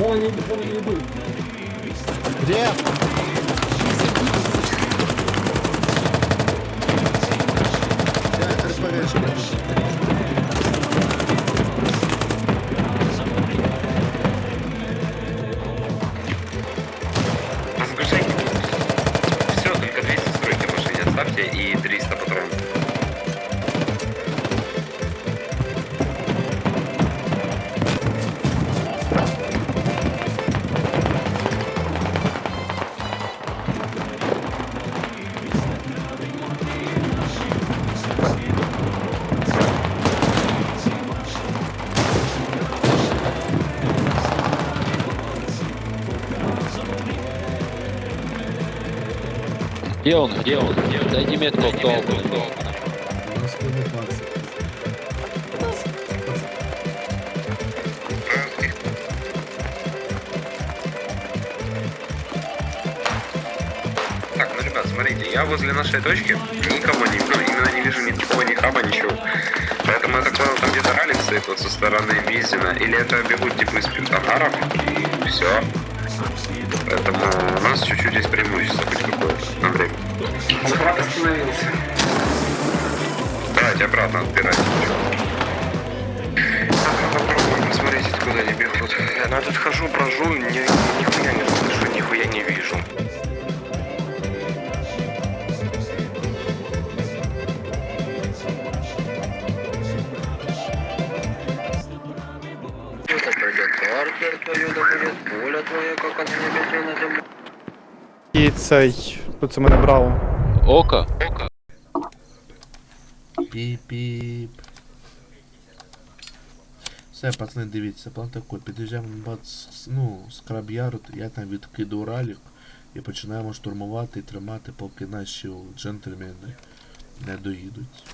Вон они идут, вон они идут. Где? Я РПГ Где он? Где он? Он? Дайте метку спину пацик. Так, ну, ребят, смотрите, я возле нашей точки никого не вижу, именно не вижу никакого, ни хаба, ничего. Поэтому я так понял, там где-то ралик стоит вот со стороны Визина, или это бегут типа из пентагаров, и все. Поэтому у нас чуть-чуть здесь преимущество хоть какое-то. Захват остановился. Давайте обратно отбирать. Попробуем посмотреть, откуда они бегут. Я на этот хожу, брожу, ни, нихуя не слышу, нихуя не вижу. І цей. Тут це мене брало. Око? Око. Піп-піп. Все, пацани, дивіться, план такий. Під'їжджаємо бац, ну, скраб-ярд, я там відкиду ралік і починаємо штурмувати і тримати, поки наші джентльмени не доїдуть.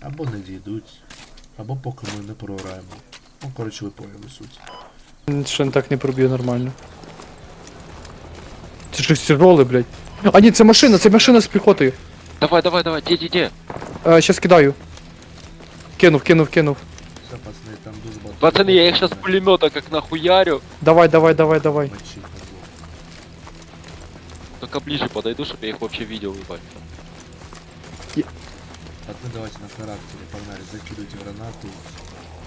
Або не дійдуть, або поки ми не програємо. Ну, коротше, ви поняли суть. Ще не так не проб'є нормально. Це щось тяжоле, блядь. А ні, це машина, це машина з піхотою. Давай, давай, давай, где, где, где? Е, щас кидаю. Кинув, кинув, кинув. Все, пацани, там дуже багато. Пацаны, я их сейчас с пулемета как нахуярю. Давай, давай, давай, давай. Мочі, козлов. Только ближе подойду, чтобы я их вообще видел, ебать. Пацаны, давайте на характере, погнали, закидывайте гранату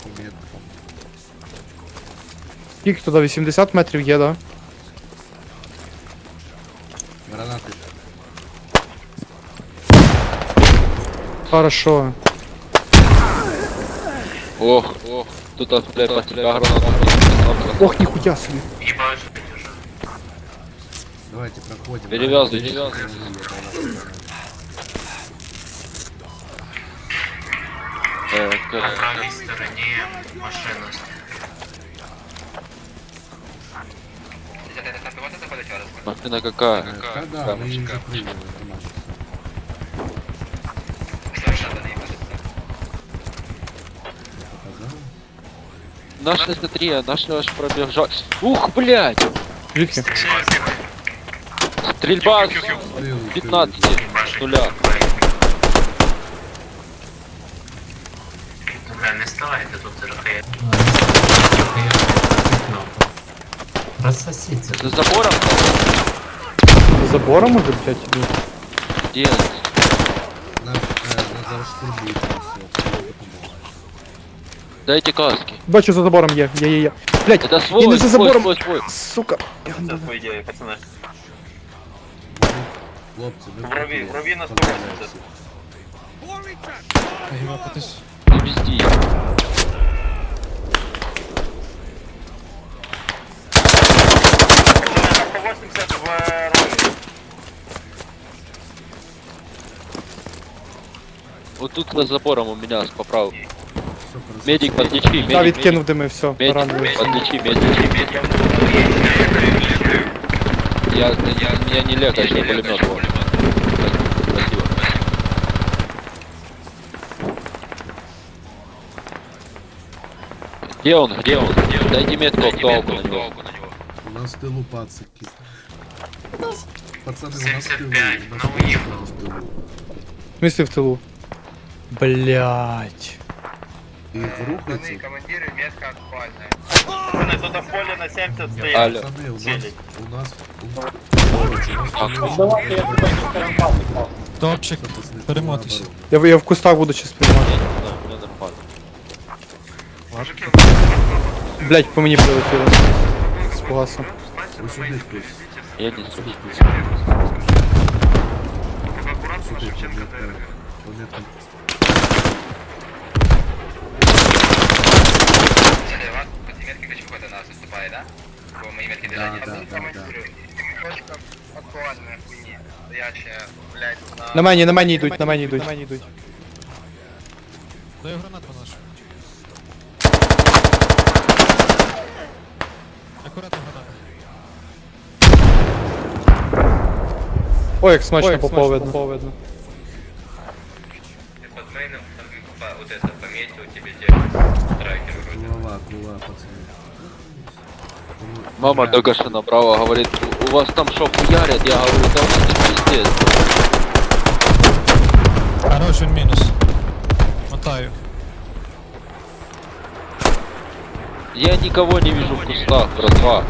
по меткам. Скільки туди 80 метрів є, да? Гранаты. Хорошо. Ох, ох. Тут, блядь, по тебя граната. Ох, ніхуя собі. Давайте проходим. Перевязывай, Давайте, перевязывай. я Э, как- правій стороні машина. Машина какая? Э, Да, да, мы их закрыли, это смотри, а наши аж пробежал. Ух, блядь! Звідки? Стрельба с Стрелы, 15 стрелы. с нуля. Бля, не ставайте тут трохи. Рассосіться. За забором? За забором може, блядь, іду? Где? На, э, на зараз штурмують нас, все, допомога. Дайте каски. Бачу, за забором є, є, є, є. Блядь, Это я свой, не за свой, забором. свой, свой. Сука. Я гандона. по ідеї, пацани. Хлопці, ми Врові, врові нас Погнали побачите. всі. Не везди. По 80 в ролі. Вот тут за забором у меня красиво. Медик, подлечи, медик, Я медик. відкинув дими, все, Медик, поранений. подлечи, медик. Я, я, я не лекарь, я пулемет. вот. Спасибо. Где он? Где он? Дайте метку актуалку на него. У нас тилу пацики Пацани, у нас в тилу. 75, у нас ну, в тилу, уїхав. у нас в тилу. В смысле в тилу? Блять. Їх рухається. командиры, метка актуальная. Вони тут в полі на 70 стоять. Алло. Пацани, у нас, Цілі. у нас, у нас, поруч, у нас поруч. Давайте я туди не попав. Топчик, Запасний перемотуйся. оборони. Я, в- я в кустах буду щас приймати. Не, не знаю, у меня нормально. Мужики, Блять, по мені прилетіло. З пугасом. Ось сюди хтось. Я не слышу. аккуратно, Сюди, Шевченко помітка. ДРГ. Помітка. Метки пешехода нас выступает, да? По моей метке Да, движения. да, да, да. Точка актуальная хуйни, стоящая, блядь, на... На мені, на мені йдуть, на мені йдуть. На мені йдуть. Даю гранату нашу. Акуратно граната. Ой, як смачно попав видно. Ты под мейном, там, по- вот это, пометил тебе страйкер вроде. Голова, голова, пацани. Мама только что набрала, говорит, у вас там что, хуярят? Я говорю, да у нас тут пиздец. Хорош, він мінус. Мотаю. Я никого не вижу в кустах, братва.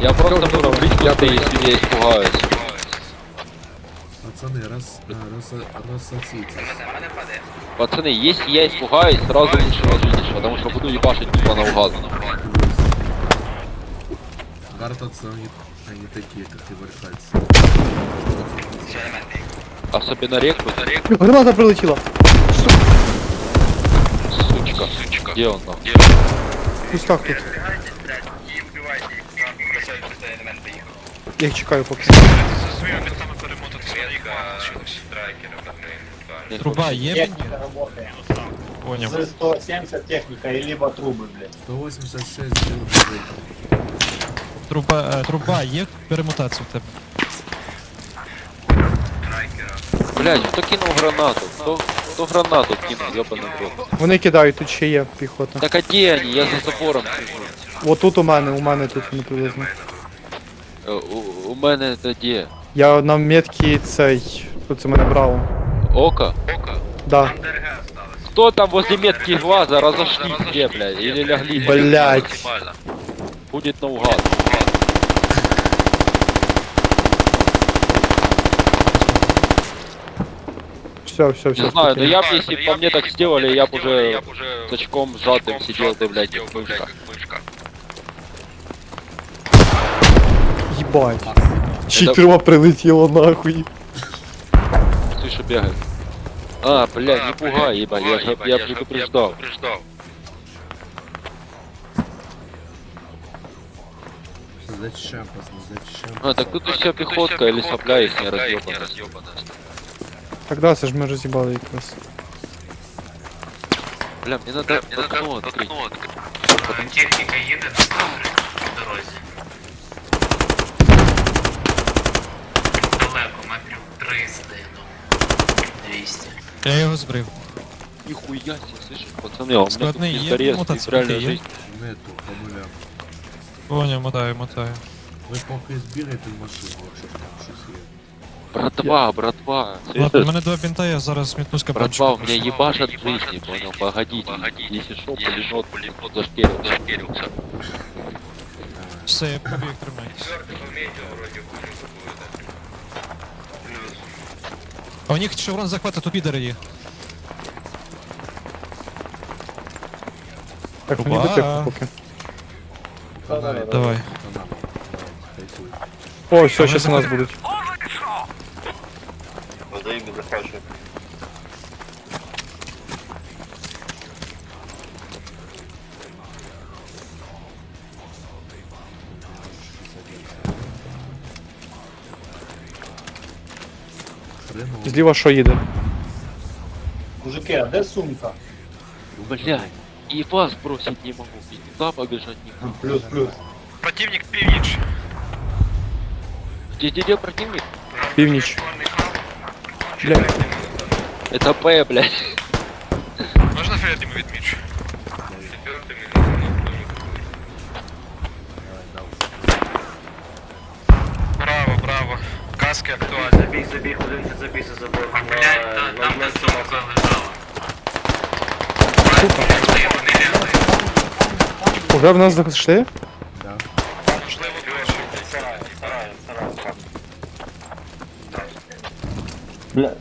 Я просто буду бить кусты, если я испугаюсь. Пацани, раз, а, раз, рассоситесь. Пацаны, если я испугаюсь, сразу лучше ложитесь, потому что буду ебашить тупо наугад. Це они, они такие, как и вальхальцы. Особенно рекрут. Граната прилетіла. Сучка. Где он там? В кустах тут. Их, их. Я їх чекаю поки. Метка страйкера под мейном, актуальная. Труба є мені? Техніка работає. Поняв. З 170 техніка і либо труби, блядь. 186 сделал бежит. Труба, е, труба є перемутація в тебе. Блять, кто кинул гранату? Кто, кто гранату кинул, ебаный в рот? Вони кидають, тут ще є піхота. Так а где они? Я за забором сижу. От тут у мене, у мене тут вони приблизно. Э, У, у мене это где? Я на метці цей. Тут це мене брало. Око? Да. Кто там возле метки глаза? Разошлись где, блядь? Или лягли? Блять. Будет наугад. Все, все, все. Не знаю, но я бы, если бы по мне так сделали, я бы уже с очком сжатым сидел бы, блядь, как мышка. Єбать. Читерма прилетіло нахуй. Ты что бегает? А, блядь, не пугай, ебать, я, же- я предупреждал. Зачем, пацаны, зачем? А, так тут еще пехотка или сопля их не разъебана. Так да, це ж ми роз'їбали якраз. Бля, мне надо окно открыть. Техника едет по дорозі. 200. Я його збрив. Нихуя себе, слышишь, пацаны, а у меня тут Складные есть пиздорез, мотоциклы, в реальной есть? жизни. Нету, по нулям. Поняв, мотаю, мотаю. Ви поки збігайте в машину, якщо там щось є. Братва, братва. Ладно, у мене два бінта, я зараз метнусь Братва, у кабанчик. меня ебашат в жизни, понял, погодите. Если шо, пулемет, пулемет зашкерился. Все, я побіг, тримайтесь. А у них шеврон захвата, тут підери є. Так, мені Опа. до тихо поки. Каналі, Давай. канал. Кайфуй. О, все, зараз у нас будуть. Взаємно захвачу. Хреново. Зліва що їде? Мужики, а де сумка? Блядь, и вас бросить не могу, и туда побежать не могу. Плюс, плюс. Противник північ. Где, где, где противник? Північ. Бля, Это П, блядь. Можна Фред йому Забіг, забіг, один забіг за забор. Блять, там де сумка лежала. група. Уже в нас зайшли? Да.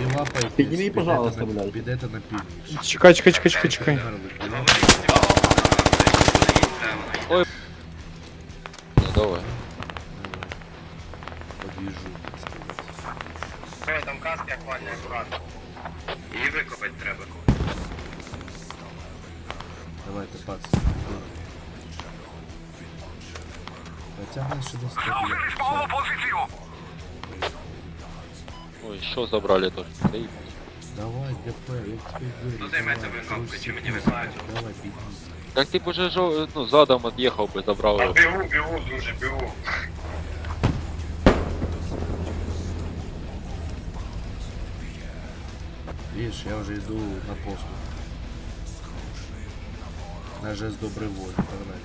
І лапайте. Підніми, пожалуйста, підете на- блядь. Підете на північ. Чекай, чекай, чекай, чекай, чекай. Померли, Її викопати треба. Давайте, пацаны. Хотя меньше до стопа. Ой, що забрали то? Ей, Давай, ГП, я тебе говорю. Ну, займайся давай, винком, трусик, чи мені трусик, висаджу? Давай, беги. Так ти б уже жо- ну, задом від'їхав би, забрав його. бігу, бігу, друже, бігу. Видишь, я уже иду на пост. На жест доброй воли, погнали.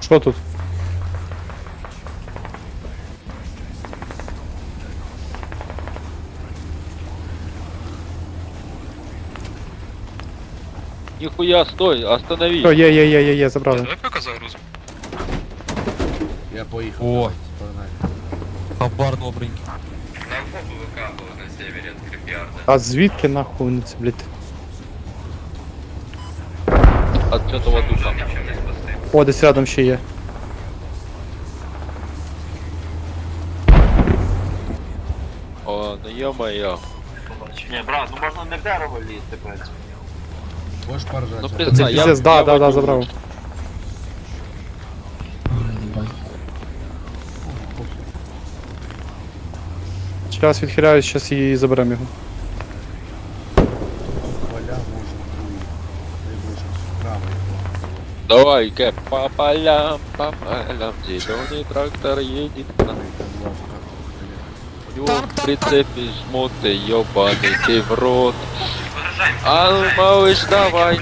Що тут? Ніхуя, стой, остановись. О, є, є, є, є, є, забрали. Давай пока загрузим. Я поехал. О. давайте, Погнали. Хабар добренький. А звідки нахуй вони це, блядь? От чого душа. О, десь рядом ще є. О, ну ё-моё. Ні, брат, ну можна не в дерево лізти, блядь. Можешь поржать? Ну, пизда, Це я- піздець, да, я да, да, водю забрав. Зараз відхиляюсь, зараз її заберемо його. Поля можем будет. Дай боже, справа. Давай, Кэп, по полям, по полям, зеленый трактор едет к нам. Там лавка. У него в прицепе жмоты, ёбаный ты в рот. А ну, малыш, давай,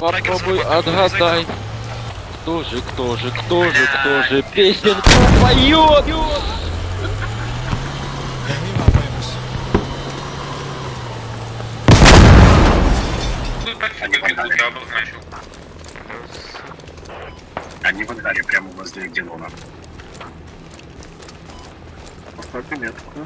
попробуй отгадай. Кто же, кто же, кто же, кто же песенку поет? Они в ангаре прямо возле Генона. Поставьте метку.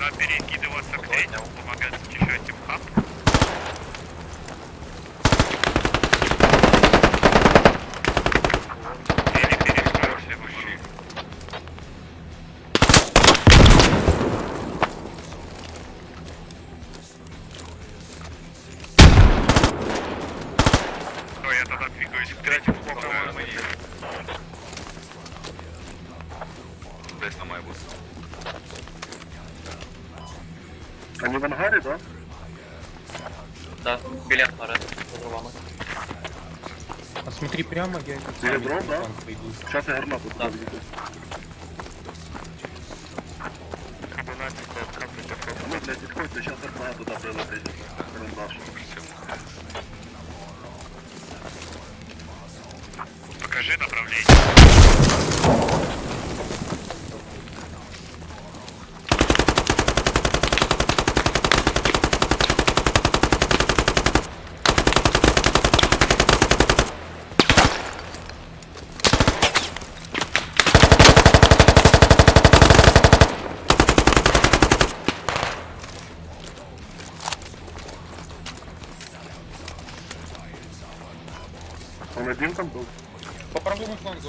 Надо перекидываться к третьему, помогать зачищать им хаб. Или перестроил следующий. Ну, я к третьему, помогаю моей. Десь на має бути. Они в ангаре, да? Да, біля пари, за дровами. Смотри прямо, я Серебро, да? Сейчас я гранату Да. ставлю. Ну, блядь, исходит, сейчас гранату туда прилетит. Карандаш. Покажи направление. Он один там был? Перетянете